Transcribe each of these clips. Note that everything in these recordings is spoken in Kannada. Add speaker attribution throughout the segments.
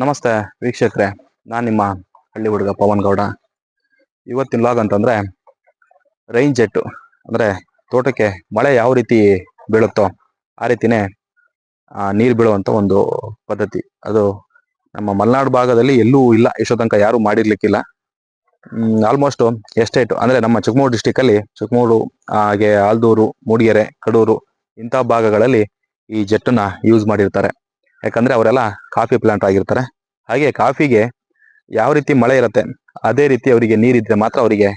Speaker 1: ನಮಸ್ತೆ ವೀಕ್ಷಕರೇ, ನಾನು ನಿಮ್ಮ ಹಳ್ಳಿ ಹುಡುಗ ಪವನ್ ಗೌಡ. ಇವತ್ತಿನ ಲಾಗ್ ಅಂತಂದ್ರೆ ರೈನ್ ಜೆಟ್ಟು ಅಂದ್ರೆ ತೋಟಕ್ಕೆ ಮಳೆ ಯಾವ ರೀತಿ ಬೀಳುತ್ತೋ ಆ ರೀತಿನೇ ನೀರು ಬೀಳುವಂಥ ಒಂದು ಪದ್ಧತಿ. ಅದು ನಮ್ಮ ಮಲೆನಾಡು ಭಾಗದಲ್ಲಿ ಎಲ್ಲೂ ಇಲ್ಲ, ಎಷ್ಟೋ ತನಕ ಯಾರು ಮಾಡಿರ್ಲಿಕ್ಕಿಲ್ಲ. ಆಲ್ಮೋಸ್ಟ್ ಎಸ್ಟೇಟ್ ಅಂದ್ರೆ ನಮ್ಮ ಚಿಕ್ಕಮಗಳೂರು ಡಿಸ್ಟಿಕ್ ಅಲ್ಲಿ ಚಿಕ್ಕಮಗಳೂರು ಹಾಗೆ ಆಲ್ದೂರು ಮೂಡಿಗೆರೆ, ಕಡೂರು ಇಂಥ ಭಾಗಗಳಲ್ಲಿ ಈ ಜೆಟ್ಟನ್ನು ಯೂಸ್ ಮಾಡಿರ್ತಾರೆ. ಯಾಕಂದ್ರೆ ಅವರೆಲ್ಲ ಕಾಫಿ ಪ್ಲಾಂಟ್ ಆಗಿರ್ತಾರೆ. ಹಾಗೆ ಕಾಫಿಗೆ ಯಾವ ರೀತಿ ಮಳೆ ಇರುತ್ತೆ, ಅದೇ ರೀತಿ ಅವರಿಗೆ ನೀರಿದ್ರೆ ಮಾತ್ರ ಅವರಿಗೆ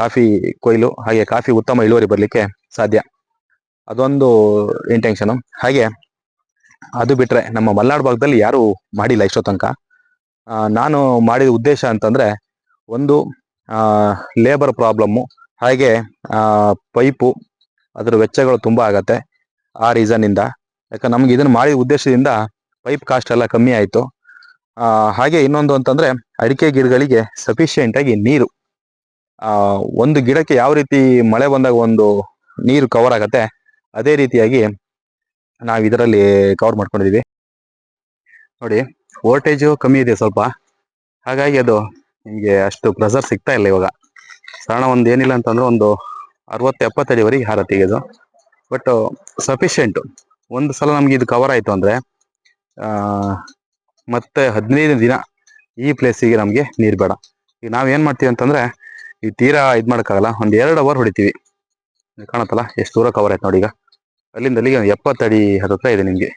Speaker 1: ಕಾಫಿ ಕೊಯ್ಲು, ಹಾಗೆ ಕಾಫಿ ಉತ್ತಮ ಇಳುವರಿ ಬರಲಿಕ್ಕೆ ಸಾಧ್ಯ. ಅದೊಂದು ಇಂಟೆನ್ಷನು ಹಾಗೆ ಅದು ಬಿಟ್ರೆ ನಮ್ಮ ಮಲೆನಾಡು ಭಾಗದಲ್ಲಿ ಯಾರು ಮಾಡಿಲ್ಲ ಇಷ್ಟೋ ತನಕ. ನಾನು ಮಾಡಿದ ಉದ್ದೇಶ ಅಂತಂದ್ರೆ ಒಂದು ಲೇಬರ್ ಪ್ರಾಬ್ಲಮ್ಮು ಹಾಗೆ ಪೈಪು, ಅದರ ವೆಚ್ಚಗಳು ತುಂಬಾ ಆಗತ್ತೆ ಆ ರೀಸನ್ ಇಂದ. ಯಾಕಂದ್ರೆ ನಮ್ಗೆ ಇದನ್ನ ಮಾಡಿದ ಉದ್ದೇಶದಿಂದ ಪೈಪ್ ಕಾಸ್ಟ್ ಎಲ್ಲ ಕಮ್ಮಿ ಆಯ್ತು. ಹಾಗೆ ಇನ್ನೊಂದು ಅಂತಂದ್ರೆ ಅಡಿಕೆ ಗಿಡಗಳಿಗೆ ಸಫಿಶಿಯೆಂಟ್ ಆಗಿ ನೀರು. ಒಂದು ಗಿಡಕ್ಕೆ ಯಾವ ರೀತಿ ಮಳೆ ಬಂದಾಗ ಒಂದು ನೀರು ಕವರ್ ಆಗತ್ತೆ, ಅದೇ ರೀತಿಯಾಗಿ ನಾವು ಇದರಲ್ಲಿ ಕವರ್ ಮಾಡ್ಕೊಂಡಿದೀವಿ. ನೋಡಿ ವೋಲ್ಟೇಜು ಕಮ್ಮಿ ಇದೆ ಸ್ವಲ್ಪ. ಹಾಗಾಗಿ ಅದು ನಿಮಗೆ ಅಷ್ಟು ಪ್ರೆಸರ್ ಸಿಗ್ತಾ ಇಲ್ಲ ಇವಾಗ. ಕಾರಣ ಒಂದು ಏನಿಲ್ಲ ಅಂತಂದ್ರೆ ಒಂದು ಅರವತ್ತು ಎಪ್ಪತ್ತಡಿವರೆಗೆ ಹಾರತ್ತಿಗೆ ಇದು. ಬಟ್ ಸಫಿಶಿಯೆಂಟ್ ಒಂದು ಸಲ ನಮಗೆ ಇದು ಕವರ್ ಆಯ್ತು ಅಂದ್ರೆ ಮತ್ತೆ ಹದಿನೈದು ದಿನ ಈ ಪ್ಲೇಸಿಗೆ ನಮಗೆ ನೀರು ಬೇಡ. ಈಗ ನಾವ್ ಏನ್ ಮಾಡ್ತೀವಿ ಅಂತಂದ್ರೆ, ಈ ತೀರಾ ಇದ್ ಮಾಡೋಕ್ಕಾಗಲ್ಲ, ಒಂದು ಎರಡು ಅವರ್ ಹೊಡಿತೀವಿ. ಕಾಣತ್ತಲ್ಲ, ಎಷ್ಟು ದೂರ ಕವರ್ ಆಯ್ತು ನೋಡಿ ಈಗ. ಅಲ್ಲಿಂದ ಅಲ್ಲಿಗೆ ಎಪ್ಪತ್ತಡಿ ಹತ್ತಿರ ಇದೆ ನಿಮ್ಗೆ.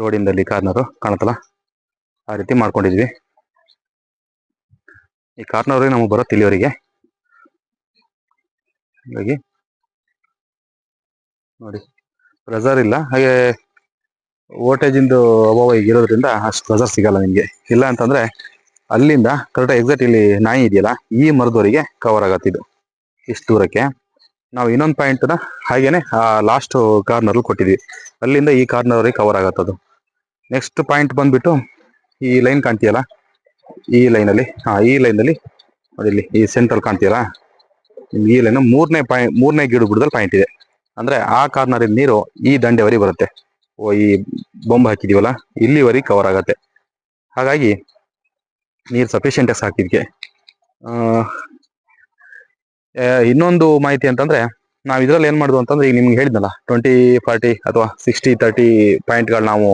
Speaker 1: ರೋಡಿಂದಲ್ಲಿ ಕಾರ್ನರು ಕಾಣತ್ತಲ್ಲ? ಆ ರೀತಿ ಮಾಡ್ಕೊಂಡಿದ್ವಿ. ಈ ಕಾರ್ನರ್ ನಮಗೆ ಬರೋ ತಿಳಿಯೋರಿಗೆ ಹಾಗಾಗಿ ನೋಡಿ. ಪ್ರೆಸರ್ ಇಲ್ಲ. ಹಾಗೆ ವೋಲ್ಟೇಜ್ ಇಂದು ಅಭಾವ ಈಗ ಇರೋದ್ರಿಂದ ಅಷ್ಟು ಪ್ರೆಸರ್ ಸಿಗಲ್ಲ ನಿಮಗೆ. ಇಲ್ಲ ಅಂತಂದ್ರೆ ಅಲ್ಲಿಂದ ಕರೆಕ್ಟ್ ಎಕ್ಸಾಕ್ಟ್ ಇಲ್ಲಿ ನಾಯಿ ಇದೆಯಲ್ಲ, ಈ ಮರದವರಿಗೆ ಕವರ್ ಆಗತ್ತೆ ಇದು. ಇಷ್ಟು ದೂರಕ್ಕೆ. ನಾವು ಇನ್ನೊಂದು ಪಾಯಿಂಟ್ನ ಹಾಗೇನೆ, ಆ ಲಾಸ್ಟ್ ಕಾರ್ನರ್ ಕೊಟ್ಟಿದ್ವಿ. ಅಲ್ಲಿಂದ ಈ ಕಾರ್ನರ್ ಅವರಿಗೆ ಕವರ್ ಆಗತ್ತದು ನೆಕ್ಸ್ಟ್ ಪಾಯಿಂಟ್ ಬಂದ್ಬಿಟ್ಟು ಈ ಲೈನ್ ಕಾಣ್ತೀಯಲ್ಲ? ಈ ಲೈನ್ ಅಲ್ಲಿ, ಹಾ, ಈ ಲೈನ್ ಅಲ್ಲಿ ನೋಡಿ ಇಲ್ಲಿ, ಈ ಸೆಂಟ್ರಲ್ ಕಾಣ್ತೀಯಲ್ಲ? ಈ ಲೈನ್ ಮೂರನೇ ಪಾಯಿಂಟ್ ಮೂರನೇ ಗಿಡ ಬಿಡದಲ್ಲಿ ಪಾಯಿಂಟ್ ಇದೆ. ಅಂದ್ರೆ ಆ ಕಾರ್ನರ್ ನೀರು ಈ ದಂಡೆವರೆಗೆ ಬರುತ್ತೆ. ಓ, ಈ ಬೊಂಬ್ ಹಾಕಿದೀವಲ್ಲ, ಇಲ್ಲಿವರೆಗೆ ಕವರ್ ಆಗತ್ತೆ. ಹಾಗಾಗಿ ನೀರು ಸಫಿಶಿಯೆಂಟ್ ಸಾಕಿದ್ಕೆ. ಇನ್ನೊಂದು ಮಾಹಿತಿ ಅಂತಂದ್ರೆ, ನಾವು ಇದ್ರಲ್ಲಿ ಏನು ಮಾಡುದು ಅಂತಂದ್ರೆ, ಈಗ ನಿಮ್ಗೆ ಹೇಳಿದ್ನಲ್ಲ ಟ್ವೆಂಟಿ ಫಾರ್ಟಿ ಅಥವಾ ಸಿಕ್ಸ್ಟಿ ತರ್ಟಿ ಪಾಯಿಂಟ್ಗಳು ನಾವು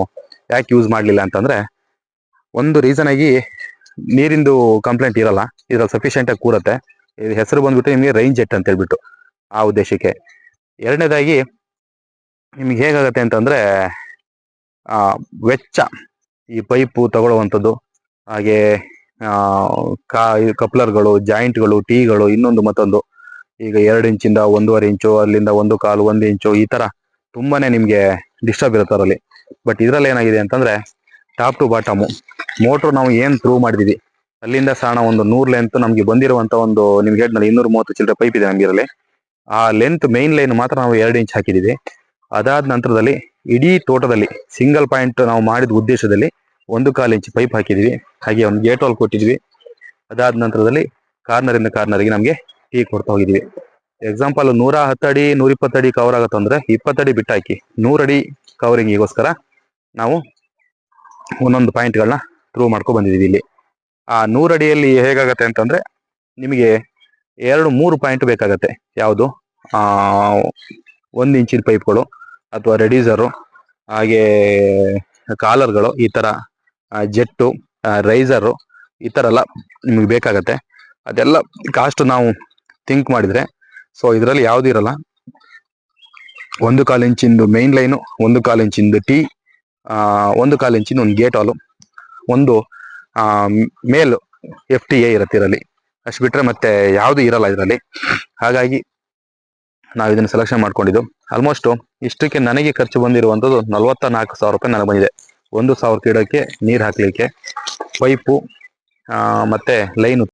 Speaker 1: ಯಾಕೆ ಯೂಸ್ ಮಾಡಲಿಲ್ಲ ಅಂತಂದ್ರೆ, ಒಂದು ರೀಸನ್ ಆಗಿ ನೀರಿಂದು ಕಂಪ್ಲೇಂಟ್ ಇರಲ್ಲ, ಇದ್ರಲ್ಲಿ ಸಫಿಶಿಯೆಂಟ್ ಆಗಿ ಕೂರತ್ತೆ. ಹೆಸರು ಬಂದ್ಬಿಟ್ಟು ನಿಮಗೆ ರೈನ್ ಜೆಟ್ ಅಂತ ಹೇಳ್ಬಿಟ್ಟು, ಆ ಉದ್ದೇಶಕ್ಕೆ. ಎರಡನೇದಾಗಿ ನಿಮ್ಗೆ ಹೇಗಾಗತ್ತೆ ಅಂತಂದ್ರೆ ವೆಚ್ಚ, ಈ ಪೈಪು ತಗೊಳ್ಳುವಂಥದ್ದು, ಹಾಗೆ ಕಾ, ಕಪ್ಲರ್ಗಳು, ಜಾಯಿಂಟ್ಗಳು, ಟೀಗಳು, ಇನ್ನೊಂದು ಮತ್ತೊಂದು, ಈಗ ಎರಡು ಇಂಚಿಂದ ಒಂದೂವರೆ ಇಂಚು, ಅಲ್ಲಿಂದ ಒಂದು ಕಾಲು, ಒಂದು ಇಂಚು, ಈ ತರ ತುಂಬಾನೇ ನಿಮಗೆ ಡಿಸ್ಟರ್ಬ್ ಇರುತ್ತೆ ಅದರಲ್ಲಿ. ಬಟ್ ಇದರಲ್ಲಿ ಏನಾಗಿದೆ ಅಂತಂದ್ರೆ, ಟಾಪ್ ಟು ಬಾಟಮು, ಮೋಟ್ರು ನಾವು ಏನು ಪ್ರೂವ್ ಮಾಡಿದೀವಿ, ಅಲ್ಲಿಂದ ಸಾಣ ಒಂದು ನೂರು ಲೆಂತ್ ನಮಗೆ ಬಂದಿರುವಂತ ಒಂದು, ನಿಮ್ಗೆ ಹೇಳಿದ್ನಲ್ಲ, ಇನ್ನೂರು ಮೂವತ್ತು ಚಿಲ್ಲರೆ ಪೈಪ್ ಇದೆ ನಮಗೆ ಇರಲಿ ಆ ಲೆಂತ್ ಮೇನ್ ಲೈನ್ ಮಾತ್ರ ನಾವು ಎರಡು ಇಂಚ್ ಹಾಕಿದ್ದೀವಿ. ಅದಾದ ನಂತರದಲ್ಲಿ ಇಡೀ ತೋಟದಲ್ಲಿ ಸಿಂಗಲ್ ಪಾಯಿಂಟ್ ನಾವು ಮಾಡಿದ ಉದ್ದೇಶದಲ್ಲಿ ಒಂದು ಕಾಲು ಇಂಚ್ ಪೈಪ್ ಹಾಕಿದ್ವಿ ಹಾಗೆ ಒಂದು ಗೇಟ್ ವಾಲ್ ಕೊಟ್ಟಿದ್ವಿ ಅದಾದ ನಂತರದಲ್ಲಿ ಕಾರ್ನರ್ ಇಂದ ಕಾರ್ನರ್ಗೆ ನಮಗೆ ಟೀ ಕೊಡ್ತಾ ಹೋಗಿದ್ದೀವಿ. ಎಕ್ಸಾಂಪಲ್ ನೂರ ಹತ್ತಡಿ ನೂರ ಇಪ್ಪತ್ತಡಿ ಕವರ್ ಆಗತ್ತಂದ್ರೆ ಇಪ್ಪತ್ತಡಿ ಬಿಟ್ಟು ಹಾಕಿ ನೂರಡಿ ಕವರಿಂಗಿಗೋಸ್ಕರ ನಾವು ಒಂದೊಂದು ಪಾಯಿಂಟ್ಗಳನ್ನ ಪ್ರೂವ್ ಮಾಡ್ಕೊ ಬಂದಿದ್ದೀವಿ ಇಲ್ಲಿ. ಆ ನೂರಡಿಯಲ್ಲಿ ಹೇಗಾಗತ್ತೆ ಅಂತಂದರೆ ನಿಮಗೆ ಎರಡು ಮೂರು ಪಾಯಿಂಟ್ ಬೇಕಾಗತ್ತೆ. ಯಾವುದು? ಒಂದು ಇಂಚಿನ ಪೈಪ್ಗಳು ಅಥವಾ ರೆಡ್ಯೂಸರು ಹಾಗೆ ಕಾಲರ್ಗಳು, ಈ ಥರ ಜೆಟ್ಟು ರೈಸರು, ಈ ಥರ ಎಲ್ಲ ನಿಮಗೆ ಬೇಕಾಗತ್ತೆ. ಅದೆಲ್ಲ ಕಾಸ್ಟ್ ನಾವು ಥಿಂಕ್ ಮಾಡಿದರೆ ಸೊ ಇದರಲ್ಲಿ ಯಾವುದೂ ಇರಲ್ಲ. ಒಂದು ಕಾಲು ಇಂಚಿಂದು ಮೇನ್ ಲೈನು ಒಂದು ಕಾಲು ಇಂಚಿಂದು ಟೀ ಒಂದು ಕಾಲು ಇಂಚಿನ ಒಂದು ಗೇಟ್ ಹಾಲು ಒಂದು ಮೇಲ್ ಎಫ್ ಟಿ ಎ ಇರುತ್ತೆ ಅಷ್ಟು ಬಿಟ್ರೆ ಮತ್ತೆ ಯಾವುದು ಇರಲ್ಲ ಇದರಲ್ಲಿ. ಹಾಗಾಗಿ ನಾವು ಇದನ್ನ ಸೆಲೆಕ್ಷನ್ ಮಾಡ್ಕೊಂಡಿದ್ದು. ಆಲ್ಮೋಸ್ಟ್ ಇಷ್ಟಕ್ಕೆ ನನಗೆ ಖರ್ಚು ಬಂದಿರುವಂಥದ್ದು ನಲವತ್ತ ನಾಲ್ಕು ಸಾವಿರ ರೂಪಾಯಿ ನನಗೆ ಬಂದಿದೆ. ಒಂದು ಸಾವಿರ ಗಿಡಕ್ಕೆ ನೀರು ಹಾಕ್ಲಿಕ್ಕೆ, ಪೈಪು ಮತ್ತೆ ಲೈನು.